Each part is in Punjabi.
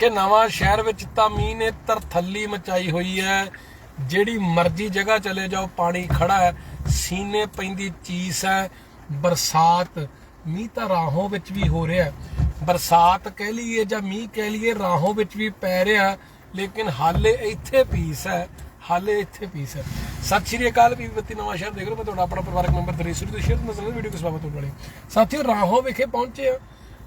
ਕਿ ਨਵਾਂ ਸ਼ਹਿਰ ਵਿੱਚ ਤਾਂ ਮੀਂਹ ਨੇ ਤਰਥੱਲੀ ਮਚਾਈ ਹੋਈ ਹੈ। ਜਿਹੜੀ ਮਰਜ਼ੀ ਜਗ੍ਹਾ ਚਲੇ ਜਾਓ, ਪਾਣੀ ਖੜਾ ਹੈ, ਸੀਨੇ ਪੈਂਦੀ ਚੀਸ ਹੈ, ਬਰਸਾਤ, ਮੀਂਹ ਤਾਂ ਰਾਹੋਂ ਵਿੱਚ ਵੀ ਹੋ ਰਿਹਾ ਬਰਸਾਤ ਕਹਿ ਲਈਏ ਜਾਂ ਮੀਂਹ ਕਹਿ ਲਈਏ, ਰਾਹੋਂ ਵਿੱਚ ਵੀ ਪੈ ਰਿਹਾ ਲੇਕਿਨ ਹਾਲੇ ਇੱਥੇ ਪੀਸ ਹੈ, ਹਾਲੇ ਇੱਥੇ ਪੀਸ ਹੈ। ਸਤਿ ਸ਼੍ਰੀ ਅਕਾਲ ਵੀ ਨਵਾਂ ਸ਼ਹਿਰ ਦੇਖ ਰਹੇ ਮੈਂ ਤੁਹਾਡਾ ਆਪਣਾ ਪਰਿਵਾਰਕ ਮੈਂਬਰ ਦਰੇਸ਼ਰ ਤੋਂ ਸ਼ੇਅਰ ਮਸਲੇ ਵੀਡੀਓ ਕਿਸ ਬਾਬਤ ਹੋਣ ਵਾਲੀ। ਸਾਥੀਓ, ਰਾਹੋਂ ਵਿਖੇ ਪਹੁੰਚੇ ਆ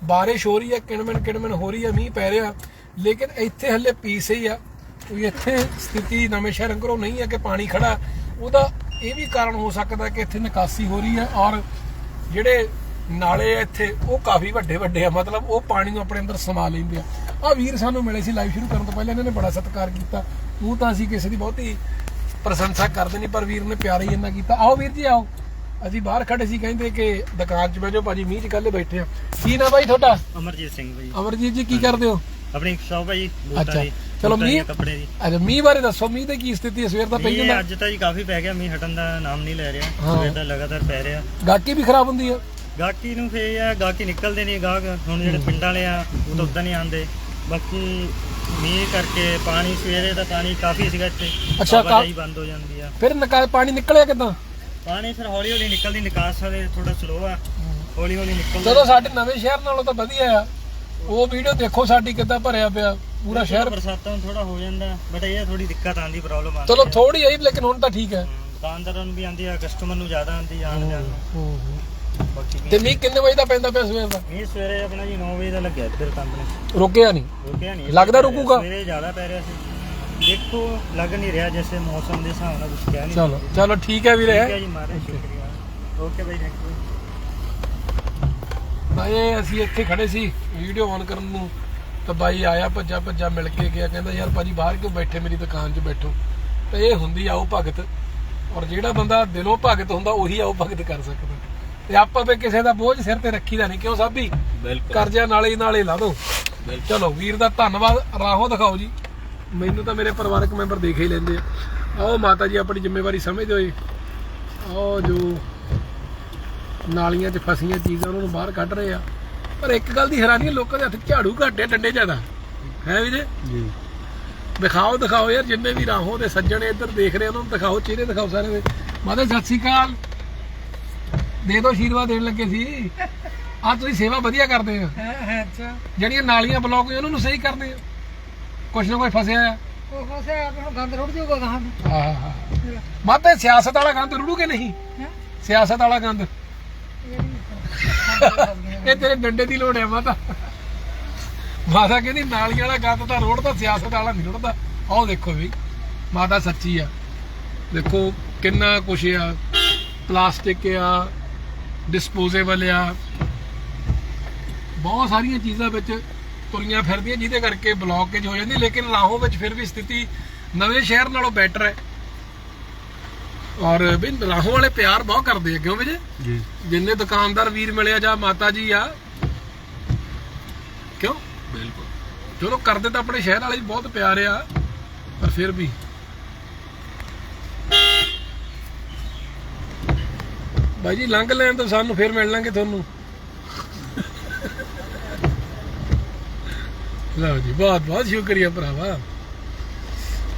ਬਾਰਿਸ਼ ਹੋ ਰਹੀ ਹੈ ਕਿਣਮਣ ਕਿਣਮਣ ਹੋ ਰਹੀ ਹੈ, ਮੀਂਹ ਪੈ ਰਿਹਾ ਲੇਕਿਨ ਇੱਥੇ ਹੱਲੇ ਪੀਸ ਹੀ ਆ। ਕੋਈ ਇੱਥੇ ਸਥਿਤੀ ਨਵੇਂ ਸ਼ਹਿਰ ਅੰਗਰੋਂ ਨਹੀਂ ਹੈ ਕਿ ਪਾਣੀ ਖੜਾ। ਉਹਦਾ ਇਹ ਵੀ ਕਾਰਨ ਹੋ ਸਕਦਾ ਕਿ ਇੱਥੇ ਨਿਕਾਸੀ ਹੋ ਰਹੀ ਹੈ ਔਰ ਜਿਹੜੇ ਨਾਲੇ ਇੱਥੇ ਉਹ ਕਾਫੀ ਵੱਡੇ ਵੱਡੇ ਆ। ਮਤਲਬ ਉਹ ਪਾਣੀ ਨੂੰ ਆਪਣੇ ਅੰਦਰ ਸਮਾ ਲੈਂਦੇ ਆ। ਆ ਵੀਰ ਸਾਨੂੰ ਮਿਲੇ ਸੀ ਲਾਈਵ ਸ਼ੁਰੂ ਕਰਨ ਤੋਂ ਪਹਿਲਾਂ ਇਹਨਾਂ ਨੇ ਬੜਾ ਸਤਿਕਾਰ ਕੀਤਾ। ਉਹ ਤਾਂ ਅਸੀਂ ਕਿਸੇ ਦੀ ਬਹੁਤੀ ਪ੍ਰਸ਼ੰਸਾ ਕਰਦੇ ਨਹੀਂ ਪਰ ਵੀਰ ਨੇ ਪਿਆਰ ਹੀ ਇੰਨਾ ਕੀਤਾ। ਆਓ ਵੀਰ ਜੀ ਆਓ। ਅਸੀਂ ਬਾਹਰ ਖੜੇ ਸੀ ਕਹਿੰਦੇ ਕਿ ਦੁਕਾਨ 'ਚ ਬੈਜੋ ਭਾਜੀ ਮੀਂਹ 'ਚ ਕੱਲੇ ਬੈਠੇ ਆ। ਕੀ ਨਾ ਬਾਈ ਤੁਹਾਡਾ? ਅਮਰਜੀਤ ਸਿੰਘ ਭਾਈ ਅਮਰਜੀਤ ਜੀ ਕੀ ਕਰਦੇ ਹੋ? ਆਪਣੀ ਸ਼ੌਪ ਹੈ ਜੀ ਬੂਟਾਂ ਅੱਛਾ ਦੀ ਚਲੋ ਬੂਟਾਂ ਮੀਂਹ ਕੱਪੜੇ ਦੀ। ਅੱਛਾ ਮੀਂਹ ਬਾਰੇ ਦੱਸੋ ਮੀਂਹ ਦੀ ਕੀ ਸਥਿਤੀ ਹੈ? ਸਵੇਰ ਦਾ ਪਈ ਜਾਂਦਾ? ਅੱਜ ਤਾਂ ਜੀ ਕਾਫੀ ਪੈ ਗਿਆ ਮੀਂਹ ਹਟਣ ਦਾ ਨਾਮ ਨਹੀਂ ਲੈ ਰਿਹਾ। ਹਾਂ। ਸਵੇਰ ਦਾ ਲਗਾਤਾਰ ਪੈ ਰਿਹਾ। ਗਾਕੀ ਵੀ ਖਰਾਬ ਹੁੰਦੀ ਹੈ? ਗਾਹਕੀ ਨੂੰ ਫੇਰ ਆ ਗਾਹਕੀ ਨਿਕਲਦੇ ਨਹੀਂ ਗਾਹਕ ਹੁਣ ਜਿਹੜੇ ਪਿੰਡਾਂ ਵਾਲੇ ਆ ਉਹ ਤਾਂ ਉਦਾਂ ਨਹੀਂ ਆਉਂਦੇ। ਬਾਕੀ ਮੀਂਹ ਕਰਕੇ ਪਾਣੀ ਸਵੇਰੇ ਦਾ ਪਾਣੀ ਕਾਫੀ ਸੀਗਾ ਇੱਥੇ। ਅੱਛਾ, ਕਾ- ਆਵਾਜਾਈ ਬੰਦ ਹੋ ਜਾਂਦੀ ਆ। ਫਿਰ ਨਿਕਾ ਪਾਣੀ ਨਿਕਲਿਆ ਕਿਦਾਂ? ਪਾਣੀ ਫਿਰ ਹੌਲੀ ਹੌਲੀ ਨਿਕਲਦੀ ਨਿਕਾਸ ਵਾਲੇ ਥੋੜਾ ਸਲੋ ਆ। ਹੌਲੀ ਹੌਲੀ ਨਿਕਲਦਾ। ਜਦੋਂ ਸਾਡੇ ਨਵੇਂ ਸ਼ਹਿਰ ਨਾਲੋਂ ਤਾਂ ਵਧੀਆ ਆ। ਉਹ ਵੀਡੀਓ ਦੇਖੋ ਸਾਡੀ ਕਿੱਦਾਂ ਭਰਿਆ ਪਿਆ ਪੂਰਾ ਸ਼ਹਿਰ। ਬਰਸਾਤਾਂ ਥੋੜਾ ਹੋ ਜਾਂਦਾ ਬਟ ਇਹ ਥੋੜੀ ਦਿੱਕਤ ਆਂਦੀ ਪ੍ਰੋਬਲਮ ਆਂਦੀ ਚਲੋ ਥੋੜੀ ਆਈ ਲੇਕਿਨ ਹੁਣ ਤਾਂ ਠੀਕ ਹੈ। ਦੁਕਾਨਦਾਰਾਂ ਨੂੰ ਵੀ ਆਂਦੀ ਆ ਕਸਟਮਰ ਨੂੰ ਜ਼ਿਆਦਾ ਆਂਦੀ ਆਣ ਜਾਣ ਨੂੰ। ਤੇ ਮੀਂਹ ਕਿੰਨੇ ਵਜੇ ਦਾ ਪੈਂਦਾ ਪਿਆ ਸਵੇਰ ਦਾ? ਮੀਂਹ ਸਵੇਰੇ ਆਪਣਾ ਜੀ 9 ਵਜੇ ਦਾ ਲੱਗਿਆ ਇੱਧਰ ਕੰਪਨੀ ਰੁਕਿਆ ਨਹੀਂ? ਰੁਕਿਆ ਨਹੀਂ। ਲੱਗਦਾ ਰੁਕੂਗਾ? ਸਵੇਰੇ ਜ਼ਿਆਦਾ ਪੈ ਰਿਹਾ ਸੀ। ਦੇਖੋ ਲੱਗ ਨਹੀਂ ਰਿਹਾ ਜੈਸੇ ਮੌਸਮ ਦੇ ਹਿਸਾਬ ਨਾਲ ਕੁਝ ਕਹਿ ਨਹੀਂ ਚਲੋ ਚਲੋ ਠੀਕ ਹੈ ਵੀਰੇ। ਠੀਕ ਹੈ ਜੀ ਮਾਰੇ ਸ਼ੁਕਰੀਆ। Okay bye thank you bye ਅਸੀਂ ਇੱਥੇ ਖੜੇ ਸੀ ਵੀਡੀਓ ਔਨ ਕਰਨ ਨੂੰ। ਤਾਂ ਬਾਈ ਆਇਆ ਭੱਜਾ ਭੱਜਾ ਮਿਲ ਕੇ ਗਿਆ ਕਹਿੰਦਾ ਯਾਰ ਭਾਜੀ ਬਾਹਰ ਕਿਉਂ ਬੈਠੇ ਮੇਰੀ ਦੁਕਾਨ 'ਚ ਬੈਠੋ। ਤੇ ਇਹ ਹੁੰਦੀ ਆਓ ਭਗਤ। ਔਰ ਜਿਹੜਾ ਬੰਦਾ ਦਿਲੋਂ ਭਗਤ ਹੁੰਦਾ ਉਹੀ ਆਓ ਭਗਤ ਕਰ ਸਕਦਾ। ਤੇ ਆਪਾਂ ਵੀ ਕਿਸੇ ਦਾ ਬੋਝ ਸਿਰ ਤੇ ਰੱਖੀਦਾ ਨਹੀਂ ਕਿਉਂ ਸਾਬੀ? ਕਰਜ਼ਾ ਨਾਲੇ ਨਾਲੇ ਲਾ ਦੋ। ਚਲੋ ਵੀਰ ਦਾ ਧੰਨਵਾਦ। ਰਾਹੋਂ ਦਿਖਾਓ ਜੀ। ਮੈਨੂੰ ਤਾਂ ਮੇਰੇ ਪਰਿਵਾਰਕ ਮੈਂਬਰ ਦੇਖ ਹੀ ਲੈਂਦੇ ਆ। ਆਓ ਮਾਤਾ ਜੀ ਆਪਣੀ ਜ਼ਿੰਮੇਵਾਰੀ ਸਮਝਦੇ ਹੋਏ। ਆਓ ਜੋ ਨਾਲੀਆਂ 'ਚ ਫਸੀਆਂ ਚੀਜ਼ਾਂ ਉਹਨਾਂ ਨੂੰ ਬਾਹਰ ਕੱਢ ਰਹੇ ਆ। ਪਰ ਇੱਕ ਗੱਲ ਦੀ ਹੈਰਾਨੀ ਹੈ ਲੋਕਾਂ ਦੇ ਹੱਥ ਝਾੜੂ ਘੱਟ ਹੈ ਡੰਡੇ ਜ਼ਿਆਦਾ। ਹੈ ਵੀਰੇ? ਜੀ। ਦਿਖਾਓ ਦਿਖਾਓ ਯਾਰ ਜਿੰਨੇ ਵੀ ਰਾਹੋਂ ਦੇ ਸੱਜਣ ਇੱਧਰ ਦੇਖ ਰਹੇ ਉਹਨਾਂ ਨੂੰ ਦਿਖਾਓ ਚਿਹਰੇ ਦਿਖਾਓ ਸਾਰੇ। ਦੇ ਮਾਤਾ ਸਤਿ ਸ਼੍ਰੀ ਅਕਾਲ। ਦੇ ਦਿਓ ਆਸ਼ੀਰਵਾਦ ਦੇਣ ਲੱਗੇ ਸੀ। ਆ ਤੁਸੀਂ ਸੇਵਾ ਵਧੀਆ ਕਰਦੇ ਆ। ਅੱਛਾ। ਜਿਹੜੀਆਂ ਨਾਲੀਆਂ ਬਲੌਕ ਹੋਈਆਂ ਉਹਨਾਂ ਨੂੰ ਸਹੀ ਕਰਦੇ ਆ। ਕੁਛ ਨਾ ਕੋਈ ਫਸਿਆ ਆ। ਉਹ ਫਸੇ ਆਪ ਨੂੰ ਗੰਦ ਰੁੜ ਜਾਊਗਾ ਗਾਹਾਂ ਨੂੰ ਆਹ। ਮਾਤੇ ਸਿਆਸਤ ਵਾਲਾ ਗੰਦ ਰੁੜੂ ਕਿ ਨਹੀਂ? ਹੈਂ? ਸਿਆਸਤ ਵਾਲਾ ਗੰਦ। ਇਹ ਤੇਰੇ ਡੰਡੇ ਦੀ ਲੋੜ ਹੈ ਮਾਤਾ। ਮਾਤਾ ਕਹਿੰਦੀ ਨਾਲੀਆਂ ਵਾਲਾ ਗੰਦ ਤਾਂ ਰੋੜਦਾ, ਸਿਆਸਤ ਵਾਲਾ ਨਹੀਂ ਰੋੜਦਾ। ਆਹ ਦੇਖੋ ਵੀ, ਮਾਤਾ ਸੱਚੀ ਆ। ਦੇਖੋ ਕਿੰਨਾ ਕੁਛ ਆ। ਪਲਾਸਟਿਕ ਆ ਡਿਸਪੋਜ਼ੇਬਲ ਆ। ਬਹੁਤ ਸਾਰੀਆਂ ਚੀਜ਼ਾਂ ਵਿੱਚ ਤੁਰੀਆਂ ਫਿਰਦੀਆਂ, ਜਿਹਦੇ ਕਰਕੇ ਬਲੌਕੇਜ ਹੋ ਜਾਂਦੀ, ਲੇਕਿਨ ਰਾਹੋਂ ਵਿੱਚ ਫਿਰ ਵੀ ਸਥਿਤੀ ਨਵੇਂ ਸ਼ਹਿਰ ਨਾਲੋਂ ਬੈਟਰ ਹੈ। ਔਰ ਵੀ ਰਾਹੋਂ ਵਾਲੇ ਪਿਆਰ ਬਹੁਤ ਕਰਦੇ ਆ ਕਿਉਂ ਵਿਜੇ ਜੀ? ਜਿੰਨੇ ਦੁਕਾਨਦਾਰ ਵੀਰ ਮਿਲਿਆ ਜਾਂ ਮਾਤਾ ਜੀ ਆ ਕਿਉਂ? ਬਿਲਕੁਲ। ਚਲੋ ਕਰਦੇ ਤਾਂ ਆਪਣੇ ਸ਼ਹਿਰ ਵਾਲੇ ਵੀ ਬਹੁਤ ਪਿਆਰ ਆ ਪਰ ਫਿਰ ਵੀ। ਬਾਈ ਜੀ ਲੰਘ ਲੈਣ ਤਾਂ ਸਾਨੂੰ ਫਿਰ ਮਿਲ ਲਾਂਗੇ ਤੁਹਾਨੂੰ। ਲਓ ਜੀ ਬਹੁਤ ਬਹੁਤ ਸ਼ੁਕਰੀਆ ਭਰਾਵਾ।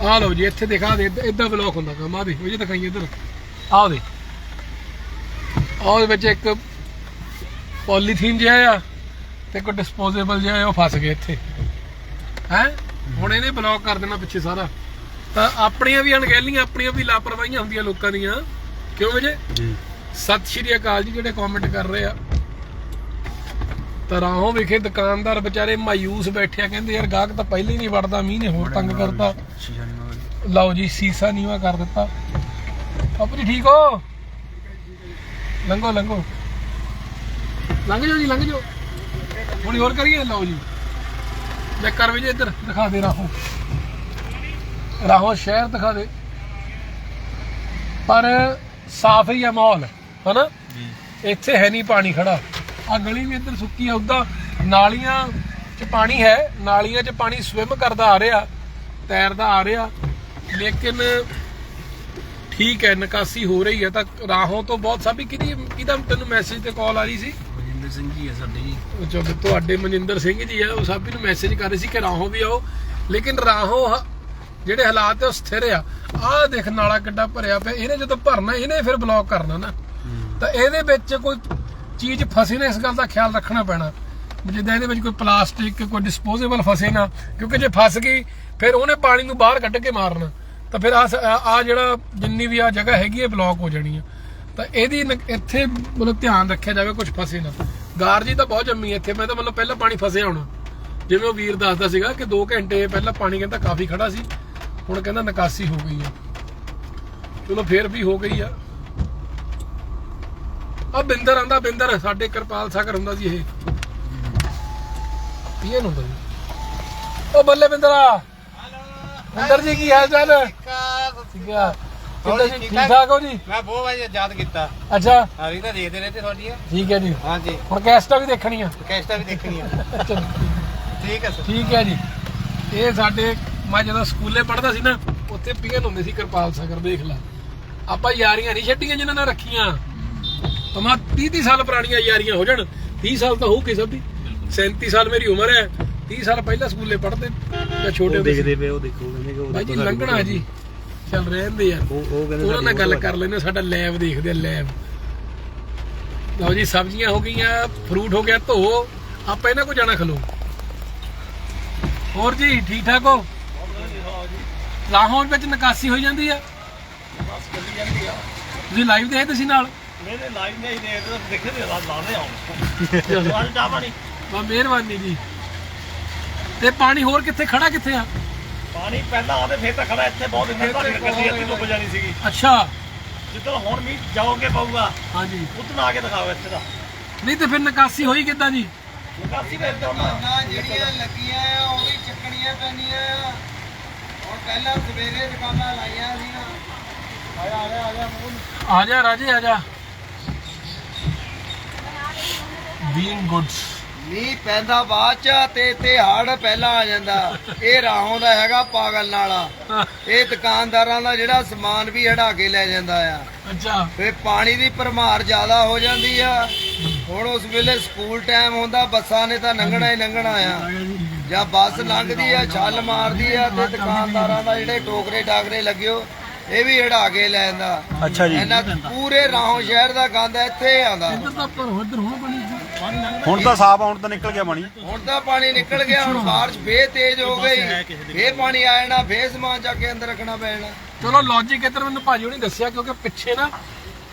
ਆ ਲਓ ਜੀ ਇੱਥੇ ਦਿਖਾ ਦੇ ਇਦਾਂ ਬਲੌਕ ਹੁੰਦਾ ਕੰਮ ਆ ਦੇ ਉਹ ਜੇ ਦਿਖਾਈਏ ਇੱਧਰ। ਆਹ ਦੇ ਆਹ ਵਿੱਚ ਇੱਕ ਪੋਲੀਥੀਨ ਜਿਹਾ ਆ ਤੇ ਕੋਈ ਡਿਸਪੋਜ਼ੇਬਲ ਜਿਹਾ ਉਹ ਫਸ ਗਏ ਇੱਥੇ। ਹੈ? ਹੁਣ ਇਹਨੇ ਬਲੌਕ ਕਰ ਦੇਣਾ ਪਿੱਛੇ ਸਾਰਾ। ਤਾਂ ਆਪਣੀਆਂ ਵੀ ਅਣਗਹਿਲੀਆਂ ਆਪਣੀਆਂ ਵੀ ਲਾਪਰਵਾਹੀਆਂ ਹੁੰਦੀਆਂ ਲੋਕਾਂ ਦੀਆਂ। ਕਿਉਂ ਵਜੇ ਜੀ। ਸਤਿ ਸ਼੍ਰੀ ਅਕਾਲ ਜੀ ਜਿਹੜੇ ਕਮੈਂਟ ਕਰ ਰਹੇ ਆ। ਤਾਂ ਰਾਹੋਂ ਵਿਖੇ ਦੁਕਾਨਦਾਰ ਵਿਚਾਰੇ ਮਾਯੂਸ ਬੈਠੇ ਆ ਕਹਿੰਦੇ ਯਾਰ ਗਾਹਕ ਤਾਂ ਪਹਿਲੇ ਹੀ ਨਹੀਂ ਵੜਦਾ ਮੀਂਹ ਨੇ ਹੋਰ ਤੰਗ ਕਰਤਾ। ਲਓ ਜੀ ਸੀਸਾ ਨੀਵਾ ਕਰ ਦਿੱਤਾ। ਬਾਪੂ ਜੀ ਠੀਕ ਹੋ? ਲੰਘੋ ਲੰਘੋ। ਲੰਘ ਜਾਓ ਜੀ ਲੰਘ ਜਾਓ। ਥੋੜੀ ਹੋਰ ਕਰੀਏ? ਲਓ ਜੀ। ਲੈ ਕਰ ਵੀ ਜੇ ਇੱਧਰ ਦਿਖਾ ਦੇ ਰਾਹੋਂ। ਰਾਹੋਂ ਸ਼ਹਿਰ ਦਿਖਾ ਦੇ। ਪਰ ਸਾਫ਼ ਹੀ ਆ ਮਾਹੌਲ ਹਨਾ? ਜੀ। ਇੱਥੇ ਹੈ ਨਹੀਂ ਪਾਣੀ ਖੜਾ। ਆ ਗਲੀ ਵੀ ਇੱਧਰ ਸੁੱਕੀ ਆ ਉਦਾਂ ਨਾਲੀਆਂ 'ਚ ਪਾਣੀ ਹੈ ਨਾਲੀਆਂ 'ਚ ਪਾਣੀ ਸਵਿਮ ਕਰਦਾ ਆ ਰਿਹਾ। ਤੈਰਦਾ ਆ ਰਿਹਾ ਲੇਕਿਨ ਠੀਕ ਹੈ ਨਿਕਾਸੀ ਹੋ ਰਹੀ ਹੈ ਤਾਂ ਰਾਹੋਂ ਤੋਂ ਬਹੁਤ ਸਾਬੀ ਕਿਹਦੀ ਕਿਹਦਾ ਤੈਨੂੰ ਮੈਸੇਜ ਤੇ ਕਾਲ ਆ ਰਹੀ ਸੀ? ਮਨਿੰਦਰ ਸਿੰਘ ਜੀ ਹੈ ਸਾਡੇ। ਜੀ ਉਹ ਜੋ ਤੁਹਾਡੇ ਮਨਿੰਦਰ ਸਿੰਘ ਜੀ ਆ ਉਹ ਸਭ ਨੂੰ ਮੈਸੇਜ ਕਰ ਰਹੇ ਸੀ ਕਿ ਰਾਹੋਂ ਵੀ ਆਓ ਲੇਕਿਨ ਰਾਹੋਂ ਜਿਹੜੇ ਹਾਲਾਤ ਹੈ ਉਹ ਸਥਿਰ ਆ। ਆਹ ਦੇਖ ਨਾਲਾ ਕਿੱਡਾ ਭਰਿਆ ਪਿਆ ਇਹਨੇ ਜਦੋਂ ਭਰਨਾ ਇਹਨੇ ਫਿਰ ਬਲੌਕ ਕਰਨਾ ਨਾ। ਤਾਂ ਇਹਦੇ ਵਿੱਚ ਕੋਈ ਚੀਜ਼ ਫਸੇ ਨਾ ਇਸ ਗੱਲ ਦਾ ਖਿਆਲ ਰੱਖਣਾ ਪੈਣਾ। ਵੀ ਜਿੱਦਾਂ ਇਹਦੇ ਵਿੱਚ ਕੋਈ ਪਲਾਸਟਿਕ ਕੋਈ ਡਿਸਪੋਜ਼ੇਬਲ ਫਸੇ ਨਾ ਕਿਉਂਕਿ ਜੇ ਫਸ ਗਈ ਫਿਰ ਉਹਨੇ ਪਾਣੀ ਨੂੰ ਬਾਹਰ ਕੱਢ ਕੇ ਮਾਰਨਾ। ਤਾਂ ਫਿਰ ਆ ਆ ਜਿਹੜਾ ਜਿੰਨੀ ਵੀ ਆ ਜਗ੍ਹਾ ਹੈਗੀ ਹੈ ਬਲੌਕ ਹੋ ਜਾਣੀ ਆ। ਤਾਂ ਇਹਦੀ ਇੱਥੇ ਮਤਲਬ ਧਿਆਨ ਰੱਖਿਆ ਜਾਵੇ ਕੁਝ ਫਸੇ ਨਾ। ਗਾਰ ਤਾਂ ਬਹੁਤ ਜੰਮੀ ਇੱਥੇ, ਮੈਂ ਤਾਂ ਮਤਲਬ ਪਹਿਲਾਂ ਪਾਣੀ ਫਸਿਆ ਹੋਣਾ। ਜਿਵੇਂ ਉਹ ਵੀਰ ਦੱਸਦਾ ਸੀਗਾ ਕਿ 2 ਘੰਟੇ ਪਹਿਲਾਂ ਪਾਣੀ ਕਹਿੰਦਾ ਕਾਫੀ ਖੜਾ ਸੀ, ਹੁਣ ਕਹਿੰਦਾ ਨਿਕਾਸੀ ਹੋ ਗਈ ਆ। ਚਲੋ ਫੇਰ ਵੀ ਹੋ ਗਈ ਆ। ਆ ਬਿੰਦਰ ਆਂਦਾ, ਬਿੰਦਰ, ਸਾਡੇ ਕਿਰਪਾਲ ਸਾਗਰ ਹੁੰਦਾ ਸੀ ਇਹ। ਪੀਏ ਹੁੰਦਾ ਜੀ ਉਹ ਬੱਲੇ ਬਿੰਦਰਾ! ਬਿੰਦਰ ਜੀ ਕੀ ਹਾਲ ਚਾਲ? ਠੀਕ ਆ ਕਿੱਦਾਂ ਜੀ ਠੀਕ ਠਾਕ ਹੋ ਜੀ? ਮੈਂ ਬਹੁਤ ਵਾਰ ਯਾਦ ਕੀਤਾ। ਅੱਛਾ। ਹਾਰੀ ਤਾਂ ਦੇਖਦੇ ਰਹਿੰਦੇ ਤੁਹਾਡੀਆਂ। ਠੀਕ ਹੈ ਜੀ। ਹਾਂਜੀ। ਹੁਣ ਕੈਸਟਾ ਵੀ ਦੇਖਣੀ ਆ ਕੈਸਟਾਂ ਵੀ ਦੇਖਣੀਆਂ। ਠੀਕ ਹੈ ਸਰ। ਠੀਕ ਹੈ ਜੀ। ਇਹ ਸਾਡੇ ਮੈਂ ਜਦੋਂ ਸਕੂਲੇ ਪੜ੍ਹਦਾ ਸੀ ਨਾ ਉੱਥੇ ਪੀਐਨ ਹੁੰਦੇ ਸੀ ਕਿਰਪਾਲ ਸਾਗਰ ਦੇਖ ਲਾ। ਆਪਾਂ ਯਾਰੀਆਂ ਨਹੀਂ ਛੱਡੀਆਂ ਜਿਨ੍ਹਾਂ ਨਾਲ ਰੱਖੀਆਂ। ਤਮਾ 30 30 ਸਾਲ ਪੁਰਾਣੀਆਂ ਯਾਰੀਆਂ ਹੋ ਜਾਣ। 30 ਸਾਲ ਤਾਂ ਹੋਊਗੀ ਸਭ ਦੀ। 37 ਸਾਲ ਮੇਰੀ ਉਮਰ ਹੈ। 30 ਸਾਲ ਪਹਿਲਾਂ ਸਕੂਲੇ ਪੜ੍ਹਦੇ ਜਾਂ ਛੋਟੇ ਹੁੰਦੇ ਸੀ। ਪਏ ਉਹ ਦੇਖੋ ਕਹਿੰਦੇ ਕਿ ਬਾਈ ਜੀ ਲੰਘਣਾ ਜੀ। ਚੱਲ ਰਹਿੰਦੇ ਯਾਰ ਉਹ ਉਹ ਕਹਿੰਦੇ ਉਹਨਾਂ ਨਾਲ ਗੱਲ ਕਰ ਲੈਂਦੇ ਹਾਂ, ਸਾਡਾ ਲੈਬ ਦੇਖਦੇ ਆ ਲੈਬ। ਲਓ ਜੀ ਸਬਜ਼ੀਆਂ ਹੋ ਗਈਆਂ ਫਰੂਟ ਹੋ ਗਿਆ ਧੋ। ਆਪਾਂ ਇਹਨਾਂ ਕੋ ਜਾਣਾ ਖਲੋ। ਹੋਰ ਜੀ ਠੀਕ ਠਾਕ ਹੋ? ਰਾਹੋਂ ਵਿੱਚ ਨਿਕਾਸੀ ਹੋਈ ਜਾਂਦੀ ਆ? ਤੁਸੀਂ ਲਾਈਵ ਦੇਖਦੇ ਸੀ ਨਾਲ? ਮੇਰੇ ਲਾਈਵ ਨਹੀਂ ਦੇਖਦੇ ਦੇਖਦੇ ਲਾਣੇ ਚਲੋ ਆਉਂ ਚਾਹ ਪਾਣੀ ਬਾ ਮਿਹਰਬਾਨੀ ਜੀ। ਤੇ ਪਾਣੀ ਹੋਰ ਕਿੱਥੇ ਖੜਾ ਕਿੱਥੇ ਆ? ਪਾਣੀ ਪਹਿਲਾਂ ਆਉਂਦੇ ਫੇਰ ਤਾਂ ਖੜਾ ਇੱਥੇ ਬਹੁਤ ਇੰਨਾ ਭਾਰੀ ਗੱਡੀ ਅੱਧੀ ਡੁੱਬ ਜਾਣੀ ਸੀਗੀ। ਅੱਛਾ। ਜਿੱਦੋਂ ਹੁਣ ਮੀਂਹ ਜਾਓਗੇ ਪਊਗਾ ਹਾਂਜੀ। ਉਤਨਾ ਆ ਕੇ ਦਿਖਾਓ ਇੱਥੇ ਦਾ। ਨਹੀਂ ਤੇ ਫਿਰ ਨਿਕਾਸੀ ਹੋਈ ਕਿੱਦਾਂ ਜੀ? ਨਿਕਾਸੀ ਦੋ। ਨਾ ਨਾ ਜਿਹੜੀਆਂ ਲੱਗੀਆਂ ਆ ਉਹ ਵੀ ਚੱਕਣੀਆਂ ਪੈਣੀਆਂ ਆ। ਹੁਣ ਪਹਿਲਾਂ ਸਵੇਰੇ ਦੁਕਾਨਾਂ ਲਾਈਆਂ ਸੀ ਆ ਜਾ ਆ ਜਾ ਆ ਜਾ ਮੂੰਹ ਆ ਜਾ ਰਾਜੇ ਆ ਜਾ। ਬੀਇੰਗ ਗੁੱਡਸ ਮੀਂਹ ਪੈਂਦਾ ਬਾਅਦ ਚ ਤੇ ਤੇ ਹੜ ਪਹਿਲਾਂ ਆ ਜਾਂਦਾ। ਇਹ ਰਾਹੋਂ ਦਾ ਹੈਗਾ ਪਾਗਲ ਨਾਲਾ। ਇਹ ਦੁਕਾਨਦਾਰਾਂ ਦਾ ਜਿਹੜਾ ਸਮਾਨ ਵੀ ਹੜਾ ਕੇ ਲੈ ਜਾਂਦਾ ਆ। ਅੱਛਾ। ਫੇ ਪਾਣੀ ਦੀ ਭਰਮਾਰ ਜ਼ਿਆਦਾ ਹੋ ਜਾਂਦੀ ਆ। ਹੁਣ ਉਸ ਵੇਲੇ ਸਕੂਲ ਟਾਈਮ ਹੁੰਦਾ ਬੱਸਾਂ ਨੇ ਤਾਂ ਲੰਘਣਾ ਹੀ ਲੰਘਣਾ ਆ। ਜਾਂ ਬੱਸ ਲੰਘਦੀ ਆ ਛੱਲ ਮਾਰਦੀ ਆ ਤੇ ਦੁਕਾਨਦਾਰਾਂ ਦਾ ਜਿਹੜੇ ਟੋਕਰੇ ਟਾਕਰੇ ਲੱਗਿਓ ਇਹ ਵੀ ਹੜਾ ਕੇ ਲੈ ਜਾਂਦਾ। ਅੱਛਾ ਜੀ। ਇਹਨਾਂ ਪੂਰੇ ਰਾਹੋਂ ਸ਼ਹਿਰ ਦਾ ਗੰਦ ਇੱਥੇ ਆਉਂਦਾ। ਇੱਧਰ ਤਾਂ ਪਰ ਉਧਰ ਹੁਣ ਬਣੀ ਹੁਣ ਤਾਂ ਸਾਫ਼ ਆਉਣ ਤਾਂ ਨਿਕਲ ਗਿਆ ਪਾਣੀ। ਹੁਣ ਤਾਂ ਪਾਣੀ ਨਿਕਲ ਗਿਆ ਹੁਣ ਬਾਰਿਸ਼ ਫੇਰ ਤੇਜ਼ ਹੋ ਗਈ। ਫੇਰ ਪਾਣੀ ਆ ਜਾਣਾ ਫੇਰ ਸਮਾਨ ਚੱਕ ਕੇ ਅੰਦਰ ਰੱਖਣਾ ਪੈਣਾ ਚਲੋ ਲੌਜੀਕ ਇੱਧਰ ਮੈਨੂੰ ਭਾਜੀ ਹੁਣੀ ਦੱਸਿਆ ਕਿਉਂਕਿ ਪਿੱਛੇ ਨਾ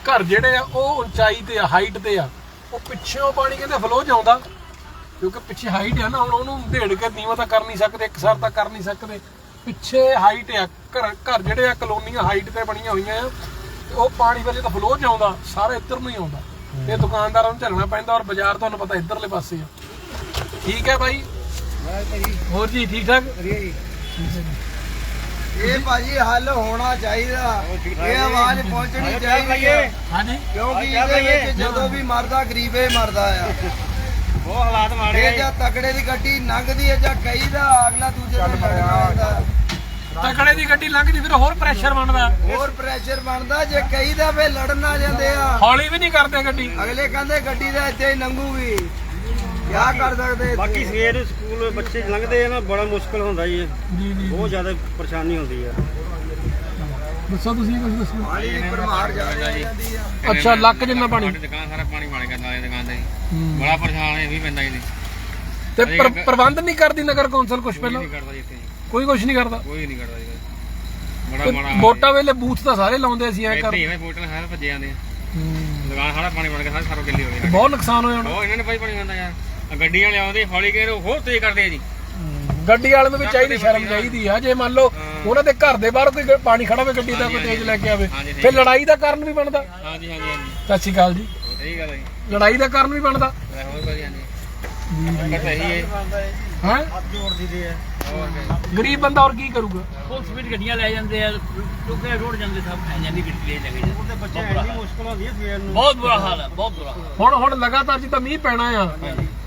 ਘਰ ਜਿਹੜੇ ਆ ਉਹ ਉਚਾਈ ਤੇ ਆ ਹਾਈਟ ਤੇ ਆ ਉਹ ਪਿੱਛੇੋਂ ਪਾਣੀ ਕਹਿੰਦੇ ਫਲੋ ਜਾਂਦਾ ਕਿਉਂਕਿ ਪਿੱਛੇ ਹਾਈਟ ਆ ਨਾ ਹੁਣ ਉਹਨੂੰ ਢੇੜ ਕੇ ਨੀਵਾਂ ਤਾਂ ਕਰ ਨਹੀਂ ਸਕਦੇ ਇੱਕਸਾਰ ਤਾਂ ਕਰ ਨਹੀਂ ਸਕਦੇ। ਪਿੱਛੇ ਹਾਈਟ ਆ ਘਰ ਘਰ ਜਿਹੜੇ ਆ ਕਲੋਨੀਆਂ ਹਾਈਟ ਤੇ ਬਣੀਆਂ ਹੋਈਆਂ ਆ ਉਹ ਪਾਣੀ ਵੇਲੇ ਤਾਂ ਫਲੋ ਚ ਆਉਂਦਾ ਸਾਰਾ ਇੱਧਰ ਨੂੰ ਹੀ ਆਉਂਦਾ। ਤੇ ਦੁਕਾਨਦਾਰਾਂ ਨੂੰ ਝੱਲਣਾ ਪੈਂਦਾ ਔਰ ਬਾਜ਼ਾਰ ਤੁਹਾਨੂੰ ਪਤਾ ਇੱਧਰਲੇ ਪਾਸੇ ਆ। ਠੀਕ ਹੈ ਬਾਈ? ਹੋਰ ਜੀ ਠੀਕ ਠਾਕ? ਇਹ ਭਾਜੀ ਹੱਲ ਹੋਣਾ ਚਾਹੀਦਾ। ਇਹ ਆਵਾਜ਼ ਪਹੁੰਚਣੀ ਚਾਹੀਦੀ ਹੈ ਹਾਂਜੀ। ਕਿਉਂਕਿ ਇਹਦੇ ਵਿੱਚ ਜਦੋਂ ਵੀ ਮਰਦਾ ਗਰੀਬੇ ਮਰਦਾ ਆ। ਬਹੁਤ ਹਾਲਾਤ ਮਾੜੇ ਇਹ ਜਾਂ ਤਕੜੇ ਦੀ ਗੱਡੀ ਲੰਘਦੀ ਹੈ ਜਾਂ ਕਈ ਦਾ ਅਗਲਾ ਦੂਜੇ ਨਾਲ ਲੜਨਾ ਹੁੰਦਾ ਤਕੜੇ ਦੀ ਗੱਡੀ ਲੰਘਦੀ ਫਿਰ ਹੋਰ ਪ੍ਰੈਸ਼ਰ ਬਣਦਾ। ਹੋਰ ਪ੍ਰੈਸ਼ਰ ਬਣਦਾ ਜੇ ਕਈ ਦਾ ਫੇ ਲੜਨ ਆ ਜਾਂਦੇ ਆ। ਹੌਲੀ ਵੀ ਨਹੀਂ ਕਰਦੇ ਗੱਡੀ। ਅਗਲੇ ਕਹਿੰਦੇ ਗੱਡੀ ਦਾ ਇੱਥੇ ਹੀ ਲੰਘੂਗੀ ਕਿਆ ਕਰ ਸਕਦੇ? ਬਾਕੀ ਸਵੇਰ ਨੂੰ ਸਕੂਲ ਬੱਚੇ ਲੰਘਦੇ ਆ ਨਾ ਬੜਾ ਮੁਸ਼ਕਲ ਹੁੰਦਾ ਜੀ। ਜੀ ਜੀ ਬਹੁਤ ਜ਼ਿਆਦਾ ਪਰੇਸ਼ਾਨੀ ਹੁੰਦੀ ਆ। ਦੱਸੋ ਤੁਸੀਂ ਕੁਝ ਦੱਸੋ। ਪਾਣੀ ਦੀ ਭਰਮਾਰ ਜ਼ਿਆਦਾ ਆ ਜਾਂਦੀ ਆ। ਅੱਛਾ ਲੱਕ ਜਿੰਨਾ ਪਾਣੀ? ਦੁਕਾਨ ਸਾਰਾ ਪਾਣੀ ਬਣ ਗਿਆ ਨਾਲੇ ਦੁਕਾਨ ਤੇ। ਬੜਾ ਪਰੇਸ਼ਾਨ ਹੈ ਵੀ ਪੈਂਦਾ ਇਹਦੇ ਤੇ ਪ੍ਰ- ਪ੍ਰਬੰਧ ਨਹੀਂ ਕਰਦੀ ਨਗਰ ਕੌਂਸਲ ਕੁਝ ਪਹਿਲਾਂ? ਨਹੀਂ ਕਰਦਾ ਜੀ ਇੱਥੇ। ਕੋਈ ਕੁਝ ਨਹੀਂ ਕਰਦਾ। ਕੋਈ ਨਹੀਂ ਕਰਦਾ ਜੀ। ਬੜਾ ਤੇ ਮਾੜਾ ਵੋਟਾਂ ਵੇਲੇ ਬੂਥ ਤਾਂ ਸਾਰੇ ਲਾਉਂਦੇ ਸੀ ਐ ਕਰ ਇੱਥੇ ਹੀ ਬੋਟਲ ਸਾਰੇ ਭੱਜੇ ਜਾਂਦੇ ਆ। ਦੁਕਾਨ ਸਾਰਾ ਪਾਣੀ ਬਣ ਗਿਆ ਸਾਰੇ ਸਾਰੋ ਕਿੱਲੇ ਹੋ ਗਏ ਬਹੁਤ ਨੁਕਸਾਨ ਹੋਇਆ ਹੋਣਾ। ਉਹ ਇਹਨਾਂ ਨੇ ਭਾਈ ਪਾਣੀ ਆਉਂਦਾ ਯਾਰ। ਆਹ ਗੱਡੀਆਂ ਲਿਆਉਂਦੇ ਹੌਲੀ ਕੇ ਉਹ ਹੋਰ ਤੇਜ਼ ਕਰਦੇ ਆ ਜੀ। ਗੱਡੀ ਵਾਲੇ ਨੂੰ ਵੀ ਚਾਹੀਦੀ ਸ਼ਰਮ ਚਾਹੀਦੀ ਆ। ਜੇ ਮੰਨ ਲਓ ਉਹਨਾਂ ਦੇ ਘਰ ਦੇ ਬਾਹਰ ਕੋਈ ਪਾਣੀ ਖੜਾ ਹੋਵੇ ਗੱਡੀ ਦਾ ਕੋਈ ਤੇਜ਼ ਲੈ ਕੇ ਆਵੇ ਫਿਰ ਲੜਾਈ ਦਾ ਕਾਰਨ ਵੀ ਬਣਦਾ। ਹਾਂਜੀ ਹਾਂਜੀ ਹਾਂਜੀ। ਸਤਿ ਸ਼੍ਰੀ ਅਕਾਲ ਜੀ। ਸਹੀ ਗੱਲ ਹੈ ਜੀ। ਲੜਾਈ ਦਾ ਕਾਰਨ ਵੀ ਬਣਦਾ। ਹੋਰ ਹੈ? ਹੈ ਜੋੜ ਦੀਦੇ ਆ ਹੋਰ ਕੀ। ਗਰੀਬ ਬੰਦਾ ਹੋਰ ਕੀ ਕਰੂਗਾ? ਫੁੱਲ ਸਪੀਡ ਗੱਡੀਆਂ ਲੈ ਜਾਂਦੇ ਆ ਟੁਕੜੇ ਰੋਡ ਜਾਂਦੇ ਸਭ ਐ ਜਾਂਦੀ ਗੱਡੀ ਲੈ ਜਾਂਦੇ। ਉਹਦੇ ਬੱਚੇ ਇੰਨੀ ਮੁਸ਼ਕਲ ਹੁੰਦੀ ਹੈ ਸਵੇਰ ਨੂੰ। ਬਹੁਤ ਬੁਰਾ ਹਾਲ ਹੈ ਬਹੁਤ ਬੁਰਾ ਹੁਣ ਹੁਣ ਲਗਾਤਾਰ ਜਿੱਦਾਂ ਮੀਂਹ ਪੈਣਾ ਆ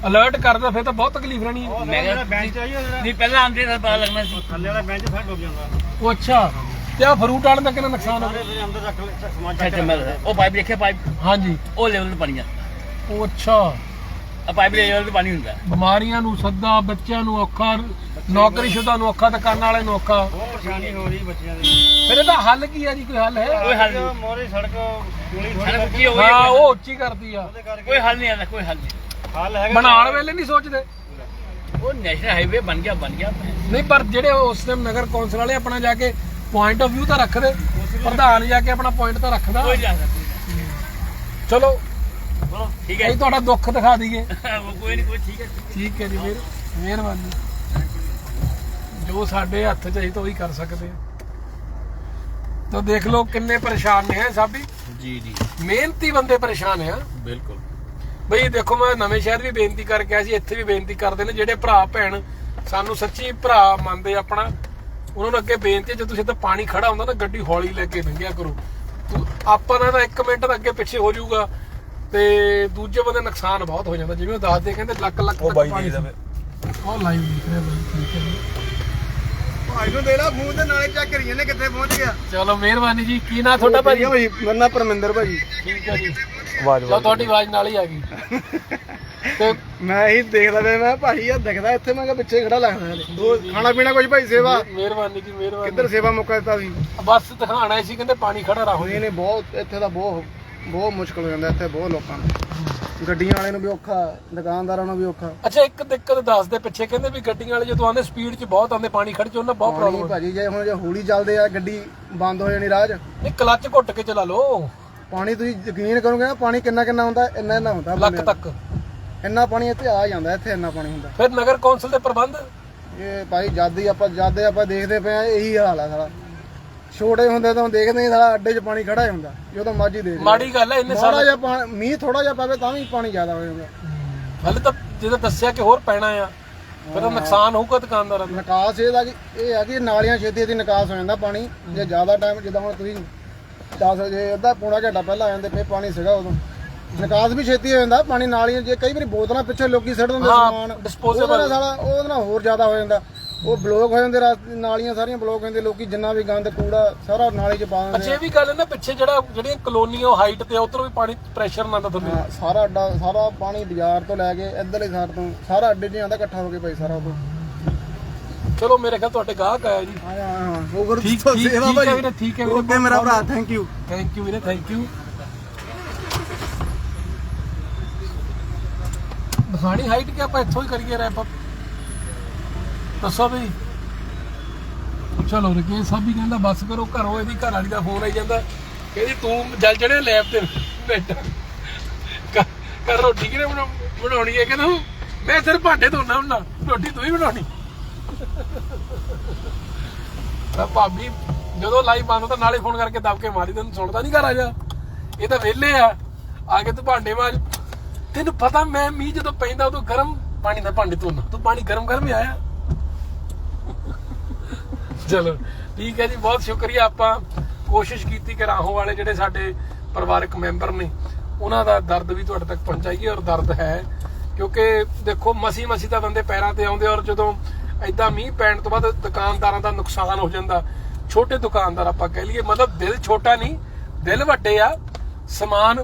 ਅਲਰਟ ਕਰਦਾ ਫਿਰ ਤਾਂ ਬਹੁਤ ਤਕਲੀਫ ਰਹਿਣੀ ਹੈ ਮੈਂ ਜਿਹੜਾ ਬੈਂਚ ਆਈ ਜਿਹੜਾ। ਨਹੀਂ ਪਹਿਲਾਂ ਆਂਦੇ ਤਾਂ ਪਤਾ ਲੱਗਣਾ ਸੀ। ਥੱਲੇ ਵਾਲਾ ਬੈਂਚ ਸਾਡਾ ਡੁੱਬ ਜਾਂਦਾ। ਉਹ ਅੱਛਾ ਤੇ ਆ ਫਰੂਟ ਵਾਲੇ ਦਾ ਕਿੰਨਾ ਨੁਕਸਾਨ ਹੋ ਗਿਆ? ਫਿਰ ਅੰਦਰ ਰੱਖ ਲੈ ਸਮਾਨ ਚੱਕ ਉਹ ਪਾਈਪ ਦੇਖਿਆ ਪਾਈਪ ਹਾਂਜੀ। ਉਹ ਲੈਵਲ ਤੇ ਪਾਣੀ ਆ ਉਹ ਅੱਛਾ। ਪਾਈਪ ਦੇ ਲੈਵਲ ਤੇ ਪਾਣੀ ਹੁੰਦਾ। ਬਿਮਾਰੀਆਂ ਨੂੰ ਸੱਦਾ ਬੱਚਿਆਂ ਨੂੰ ਔਖਾ ਨੌਕਰੀਸ਼ੁਦਾ ਨੂੰ ਔਖਾ ਦੁਕਾਨ ਵਾਲੇ ਨੂੰ ਔਖਾ। ਬਹੁਤ ਪਰੇਸ਼ਾਨੀ ਹੋ ਰਹੀ ਬੱਚਿਆਂ ਦੀ। ਫਿਰ ਇਹਦਾ ਹੱਲ ਕੀ ਹੈ ਜੀ ਕੋਈ ਹੱਲ ਹੈ? ਕੋਈ ਹੱਲ ਨਹੀਂ। ਮੋਰੇ ਸੜਕ ਗੋਲੀ ਹੋ। ਉਹ ਉੱਚੀ ਕਰਦੀ ਆ। ਕੋਈ ਹੱਲ ਨਹੀਂ ਆਦਾ ਕੋਈ ਹੱਲ ਨਹੀਂ। ਹੱਲ ਹੈਗਾ ਬਣਾਉਣ ਵੇਲੇ ਨਹੀਂ ਸੋਚਦੇ। ਉਹ ਨੈਸ਼ਨਲ ਹਾਈਵੇ ਬਣ ਗਿਆ ਬਣ ਗਿਆ। ਨਹੀਂ ਪਰ ਜਿਹੜੇ ਉਸ ਟਾਈਮ ਨਗਰ ਕੌਂਸਲ ਵਾਲੇ ਆਪਣਾ ਜਾ ਕੇ ਪੁਆਇੰਟ ਆਫ View ਤਾਂ ਰੱਖਦੇ ਪ੍ਰਧਾਨ ਜਾ ਕੇ ਆਪਣਾ ਪੁਆਇੰਟ ਤਾਂ ਰੱਖਦਾ। ਚਲੋ ਚਲੋ ਠੀਕ ਹੈ ਇਹ ਤੁਹਾਡਾ ਦੁੱਖ ਦਿਖਾ ਦਈਏ। ਕੋਈ ਨਹੀਂ ਕੋਈ ਠੀਕ ਹੈ। ਠੀਕ ਹੈ ਜੀ ਮਿਹਰ ਮਿਹਰਬਾਨੀ। ਜੋ ਸਾਡੇ ਹੱਥ 'ਚ ਅਸੀਂ ਤਾਂ ਉਹੀ ਕਰ ਸਕਦੇ ਹਾਂ। ਤਾਂ ਦੇਖ ਲਓ ਕਿੰਨੇ ਪਰੇਸ਼ਾਨ ਨੇ ਹੈ ਸਾਬੀ ਜੀ ਜੀ। ਮਿਹਨਤੀ ਬੰਦੇ ਪਰੇਸ਼ਾਨ ਆ ਬਿਲਕੁਲ। ਬਈ ਦੇਖੋ ਮੈਂ ਨਵੇਂ ਸ਼ਹਿਰ ਵੀ ਬੇਨਤੀ ਕਰਕੇ ਆਇਆ ਸੀ ਇੱਥੇ ਵੀ ਬੇਨਤੀ ਕਰਦੇ ਨੇ ਜਿਹੜੇ ਭਰਾ ਭੈਣ ਸਾਨੂੰ ਸੱਚੀ ਭਰਾ ਮੰਨਦੇ ਆਪਣਾ ਉਹਨਾਂ ਨੂੰ ਅੱਗੇ ਬੇਨਤੀ ਹੈ, ਜੇ ਤੁਸੀਂ ਇੱਥੇ ਪਾਣੀ ਖੜਾ ਹੁੰਦਾ ਨਾ ਗੱਡੀ ਹੌਲੀ ਲੈ ਕੇ ਲੰਘਿਆ ਕਰੋ। ਤੂੰ ਆਪਾਂ ਨਾਲ ਤਾਂ 1 ਮਿੰਟ ਦਾ ਅੱਗੇ ਪਿੱਛੇ ਹੋ ਜਾਊਗਾ। ਤੇ ਦੂਜੇ ਬੰਦੇ ਨੁਕਸਾਨ ਬਹੁਤ ਹੋ ਜਾਂਦਾ ਜਿਵੇਂ ਉਹ ਦੱਸਦੇ ਕਹਿੰਦੇ ਲੱਖ ਲੱਖ ਉਹ ਤੱਕ ਬਾਈ ਦੇਖਦਾ ਸੀ। ਉਹ ਲਾਈਵ ਦੇਖ ਰਿਹਾ ਬਾਈ ਠੀਕ ਹੈ ਭਾਈ ਨੂੰ ਦੇ ਲਾ ਮੂੰਹ ਤੇ ਨਾਲੇ ਚੈੱਕ ਕਰੀ ਜਾਂਦੇ ਕਿੱਥੇ ਪਹੁੰਚ ਗਿਆ। ਚਲੋ ਮਿਹਰਬਾਨੀ ਜੀ ਕੀ ਨਾਂ ਤੁਹਾਡਾ ਭਾਜੀ? ਭਾਈ ਮੇਰਾ ਨਾਮ ਪਰਮਿੰਦਰ ਭਾਜੀ ਠੀਕ ਹੈ ਜੀ। ਆਵਾਜ਼ ਚਲੋ ਤੁਹਾਡੀ ਆਵਾਜ਼ ਨਾਲ ਹੀ ਆ ਗਈ। ਤੇ ਮੈਂ ਹੀ ਦੇਖਦਾ ਪਿਆ ਮੈਂ ਭਾਈ ਆ ਦਿਖਦਾ ਇੱਥੇ ਮੈਂ ਕਿਹਾ ਪਿੱਛੇ ਖੜਾ ਲੱਗਦਾ ਹਲੇ। ਦੋ ਖਾਣਾ ਪੀਣਾ ਕੁਝ ਭਾਈ ਸੇਵਾ। ਮਿਹਰਬਾਨੀ ਜੀ ਮਿਹਰਬਾਨੀ। ਕਿੱਧਰ ਸੇਵਾ ਮੁੱਕਾ ਦਿੱਤਾ ਸੀ? ਬਸ ਦਿਖਾਣਾ ਸੀ ਕਹਿੰਦੇ ਪਾਣੀ ਖੜਾ ਰਹੋ ਨਹੀਂ ਨਹੀਂ ਬਹੁਤ ਇੱਥੇ ਦਾ ਬਹੁਤ ਬਹੁਤ ਮੁਸ਼ਕਲ ਹੋ ਜਾਂਦਾ ਇੱਥੇ ਬਹੁਤ ਲੋਕਾਂ ਨੂੰ। ਗੱਡੀਆਂ ਵਾਲੇ ਨੂੰ ਵੀ ਔਖਾ ਦੁਕਾਨਦਾਰਾਂ ਨੂੰ ਵੀ ਔਖਾ। ਅੱਛਾ ਇੱਕ ਦਿੱਕਤ ਦੱਸਦੇ ਪਿੱਛੇ ਕਹਿੰਦੇ ਵੀ ਗੱਡੀਆਂ ਵਾਲੇ ਜਦੋਂ ਆਉਂਦੇ ਸਪੀਡ 'ਚ ਬਹੁਤ ਆਉਂਦੇ ਪਾਣੀ ਖੜ 'ਚ ਉਹਨਾਂ ਬਹੁਤ ਪਾਣੀ ਪ੍ਰੋਬਲਮ ਭਾਜੀ ਜੇ ਹੁਣ ਜੇ ਹੌਲੀ ਚੱਲਦੇ ਆ ਗੱਡੀ ਬੰਦ ਹੋ ਜਾਣੀ ਰਾਹ 'ਚ। ਨਹੀਂ ਕਲੱਚ ਘੁੱਟ ਕੇ ਚਲਾ ਲਓ। ਪਾਣੀ ਤੁਸੀਂ ਯਕੀਨ ਕਰੋਗੇ ਨਾ ਪਾਣੀ ਕਿੰਨਾ ਕਿੰਨਾ ਹੁੰਦਾ ਇੰਨਾ ਇੰਨਾ ਹੁੰਦਾ ਲੱਕ ਤੱਕ। ਇੰਨਾ ਪਾਣੀ ਇੱਥੇ ਆ ਜਾਂਦਾ ਇੱਥੇ ਇੰਨਾ ਪਾਣੀ ਹੁੰਦਾ। ਫਿਰ ਨਗਰ ਕੌਂਸਲ ਦੇ ਪ੍ਰਬੰਧ? ਇਹ ਭਾਈ ਜਦ ਹੀ ਆਪਾਂ ਜਦ ਆਪਾਂ ਦੇਖਦੇ ਪਏ ਆ ਇਹੀ ਹਾਲ ਆ ਸਾਲਾ ਛੋਟੇ ਹੁੰਦੇ ਤਾਂ ਦੇਖਦੇ ਹੀ ਸਾਲਾ ਅੱਡੇ 'ਚ ਪਾਣੀ ਖੜਾ ਹੀ ਹੁੰਦਾ ਜਦੋਂ ਦੇਖ ਲਓ। ਮਾੜੀ ਗੱਲ ਹੈ ਇੰਨੇ ਸਾਲ ਜਿਹਾ ਪਾਣੀ ਮੀਂਹ ਥੋੜਾ ਜਿਹਾ ਪਵੇ ਤਾਂ ਵੀ ਪਾਣੀ ਜ਼ਿਆਦਾ ਹੋ ਜਾਂਦਾ। ਹਲੇ ਤਾਂ ਜਦੋਂ ਦੱਸਿਆ ਕਿ ਹੋਰ ਪੈਣਾ ਆ ਫਿਰ ਤਾਂ ਨੁਕਸਾਨ ਹੋਊਗਾ ਦੁਕਾਨਦਾਰਾਂ ਦਾ। ਨਿਕਾਸ ਇਹਦਾ ਕਿ ਇਹ ਹੈ ਕਿ ਨਾਲੀਆਂ ਛੇਤੀ ਛੇਤੀ ਨਿਕਾਸ ਹੋ ਜਾਂਦਾ ਪਾਣੀ ਜੇ ਜ਼ਿਆਦਾ ਟਾਈਮ ਜਿੱਦਾਂ ਹੁਣ ਤੁਸੀਂ 10 ਜੇ ਅੱਧਾ ਪੌਣਾ ਘੰਟਾ ਪਹਿਲਾਂ ਆ ਜਾਂਦੇ ਫੇ ਪਾਣੀ ਸੀਗਾ ਉਦੋਂ। ਨਿਕਾਸ ਵੀ ਛੇਤੀ ਹੋ ਜਾਂਦਾ ਪਾਣੀ ਨਾਲੀਆਂ ਜੇ ਕਈ ਵਾਰੀ ਬੋਤਲਾਂ ਪਿੱਛੇ ਲੋਕੀ ਸਿੱਟ ਦਿੰਦੇ ਹਾਂ, ਸਮਾਨ disposable। ਉਹਦੇ ਨਾਲ ਸਾਲਾ ਉਹਦੇ ਨਾਲ ਹੋਰ ਜ਼ਿਆਦਾ ਹੋ ਜਾਂਦਾ। ਉਹ ਬਲੌਕ ਹੋ ਜਾਂਦੇ ਰਾਸ- ਨਾਲੀਆਂ ਸਾਰੀਆਂ ਬਲੌਕ ਹੋ ਜਾਂਦੇ ਲੋਕੀ ਜਿੰਨਾ ਵੀ ਗੰਦ ਕੂੜਾ ਸਾਰਾ ਨਾਲੀ 'ਚ ਪਾ ਅੱਛਾ ਦਿੰਦੇ ਇਹ ਵੀ ਗੱਲ ਹੈ ਨਾ ਪਿੱਛੇ ਜਿਹੜਾ ਜਿਹੜੀਆਂ ਕਲੋਨੀਆਂ ਉਹ ਹਾਈਟ ਤੇ ਉਧਰੋਂ ਵੀ ਪਾਣੀ ਪ੍ਰੈਸ਼ਰ ਨਾਲ ਆ। ਥੱਲੇ। ਹਾਂ, ਸਾਰਾ ਅੱਡਾ ਸਾਰਾ ਪਾਣੀ ਬਾਜ਼ਾਰ ਤੋਂ ਲੈ ਕੇ ਇੱਧਰਲੇ ਸਾਈਡ ਤੋਂ ਸਾਰਾ ਅੱਡੇ 'ਚ ਆਉਂਦਾ ਇਕੱਠਾ ਹੋ ਕੇ ਭਾਈ ਸਾਰਾ ਉਹ ਚਲੋ ਮੇਰੇ ਖਿਆਲ ਤੁਹਾਡੇ ਗਾਹਕ ਆਇਆ ਜੀ। ਹਾਂ ਹਾਂ ਉਹ ਕਰ ਠੀਕ ਠੀਕ ਠੀਕ ਹੈ ਵੀਰੇ ਠੀਕ ਹੈ ਵੀਰੇ ਓਕੇ ਮੇਰਾ ਭਰਾ ਥੈਂਕ ਯੂ ਥੈਂਕ ਯੂ ਵੀਰੇ ਥੈਂਕ ਯੂ ਦਿਖਾਣੀ ਹਾਈਟ ਕਿ ਆਪਾਂ ਇੱਥੋਂ ਹੀ ਕਰੀਏ ਰੈਪ ਅਪ ਦੱਸੋ ਵੀ। ਚਲੋ ਰਕੇਸ਼ ਸਭ ਹੀ ਕਹਿੰਦਾ, ਬੱਸ ਕਰੋ, ਘਰੋਂ ਇਹਦੀ ਘਰ ਵਾਲੀ ਦਾ ਫੋਨ ਆਈ ਜਾਂਦਾ। ਕਹਿੰਦੀ, ਤੂੰ ਜਲ ਚੜਿਆ ਲੈਬ ਤੇ ਬੈਠਾ। ਘਰ- ਰੋਟੀ ਕਿਹਨੇ ਬਣਾਉਣੀ ਹੈ? ਕਹਿੰਦਾ, ਮੈਂ ਸਿਰ ਭਾਂਡੇ ਧੋਣਾ ਹੁੰਦਾ, ਰੋਟੀ ਤੂੰ ਹੀ ਬਣਾਉਣੀ। ਤਾਂ ਭਾਬੀ, ਜਦੋਂ ਲਾਈਵ ਬੰਦ ਤਾਂ ਨਾਲੇ ਫੋਨ ਕਰਕੇ ਦਬ ਕੇ ਮਾਰੀ, ਤੈਨੂੰ ਸੁਣਦਾ ਨਹੀਂ ਘਰ ਆ ਜਾ। ਇਹ ਤਾਂ ਵਿਹਲੇ ਆ। ਆ ਕੇ ਤੂੰ ਭਾਂਡੇ ਮਾਜ। ਤੈਨੂੰ ਪਤਾ ਮੈਂ ਮੀਂਹ ਜਦੋਂ ਪੈਂਦਾ, ਉਦੋਂ ਗਰਮ ਪਾਣੀ ਦਾ ਭਾਂਡੇ ਧੋਣਾ ਤੂੰ ਪਾਣੀ ਗਰਮ ਗਰਮ ਹੀ ਆਇਆ। ਚਲੋ। ਠੀਕ ਹੈ ਜੀ, ਬਹੁਤ ਸ਼ੁਕਰੀਆ। ਆਪਾਂ ਕੋਸ਼ਿਸ਼ ਕੀਤੀ ਕਿ ਰਾਹੋਂ ਵਾਲੇ ਜਿਹੜੇ ਸਾਡੇ ਪਰਿਵਾਰਕ ਮੈਂਬਰ ਨੇ, ਉਹਨਾਂ ਦਾ ਦਰਦ ਵੀ ਤੁਹਾਡੇ ਤੱਕ ਪਹੁੰਚਾਈਏ ਔਰ ਦਰਦ ਹੈ। ਕਿਉਂਕਿ ਦੇਖੋ ਮਸੀ ਮਸੀ ਤਾਂ ਬੰਦੇ ਪੈਰਾਂ ਤੇ ਆਉਂਦੇ ਔਰ ਜਦੋਂ ਐਦਾਂ ਮੀਂਹ ਪੈਣ ਤੋਂ ਬਾਅਦ ਦੁਕਾਨਦਾਰਾਂ ਦਾ ਨੁਕਸਾਨ ਹੋ ਜਾਂਦਾ, ਛੋਟੇ ਦੁਕਾਨਦਾਰ ਆਪਾਂ ਕਹਿ ਲਈਏ, ਮਤਲਬ ਦਿਲ ਛੋਟਾ ਨਹੀਂ, ਦਿਲ ਵੱਡੇ ਆ, ਸਮਾਨ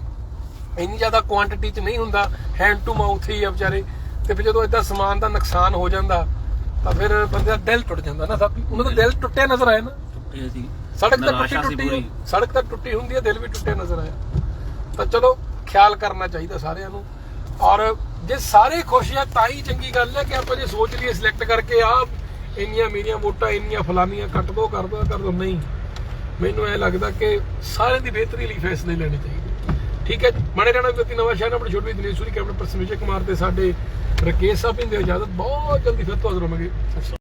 ਇੰਨੀ ਜ਼ਿਆਦਾ ਕੁਆਂਟੀਟੀ ਚ ਨਹੀਂ ਹੁੰਦਾ ਹੈਂਡ ਟੂ ਮਾਊਥ ਹੀ ਆ ਵਿਚਾਰੇ। ਤੇ ਫਿਰ ਜਦੋਂ ਇਦਾਂ ਸਮਾਨ ਦਾ ਨੁਕਸਾਨ ਹੋ ਜਾਂਦਾ ਤਾਂ ਫਿਰ ਬੰਦੇ ਦਾ ਦਿਲ ਟੁੱਟ ਜਾਂਦਾ ਨਾ ਸਾਬੀ ਉਹਨਾਂ ਦਾ ਦਿਲ ਟੁੱਟਿਆ ਨਜ਼ਰ ਆਇਆ ਨਾ। ਟੁੱਟੇ ਸੀ ਸੜਕ ਤਾਂ ਟੁੱਟੀ ਟੁੱਟੀ। ਸੜਕ ਤਾਂ ਟੁੱਟੀ ਹੁੰਦੀ ਹੈ ਦਿਲ ਵੀ ਟੁੱਟਿਆ ਨਜ਼ਰ ਆਇਆ। ਤਾਂ ਚਲੋ ਖਿਆਲ ਕਰਨਾ ਚਾਹੀਦਾ ਸਾਰਿਆਂ ਨੂੰ। ਔਰ ਜੇ ਸਾਰੇ ਖੁਸ਼ ਆ ਤਾਂ ਹੀ ਚੰਗੀ ਗੱਲ ਹੈ ਕਿ ਆਪਾਂ ਜੇ ਸੋਚ ਲਈਏ ਸਿਲੈਕਟ ਕਰਕੇ ਆ ਇੰਨੀਆਂ ਮੇਰੀਆਂ ਵੋਟਾਂ ਇੰਨੀਆਂ ਫਲਾਨੀਆਂ ਕੱਟ ਦੋ ਕਰ ਦੋ ਕਰ ਦੋ। ਨਹੀਂ। ਮੈਨੂੰ ਐ ਲੱਗਦਾ ਕਿ ਸਾਰਿਆਂ ਦੀ ਬਿਹਤਰੀ ਲਈ ਫੈਸਲੇ ਲੈਣੇ ਚਾਹੀਦੇ। ਠੀਕ ਹੈ ਬਣੇ ਰਹਿਣਾ ਵਿਅਕਤੀ ਨਵਾਂ ਸ਼ਹਿਰ ਆਪਣੀ ਛੋਟੀ ਦਿਨੇਸ਼ੂਰੀ ਕੈਮਰਾ ਪਰਸਨ ਵਿਜੇ ਕੁਮਾਰ ਤੇ ਸਾਡੇ ਰਕੇਸ਼ ਸਾਹਿਬ ਦੀ ਇਜਾਜ਼ਤ ਬਹੁਤ ਜਲਦੀ ਫਿਰ ਤੋਂ ਹਾਜ਼ਰ ਹੋਵਾਂਗੇ।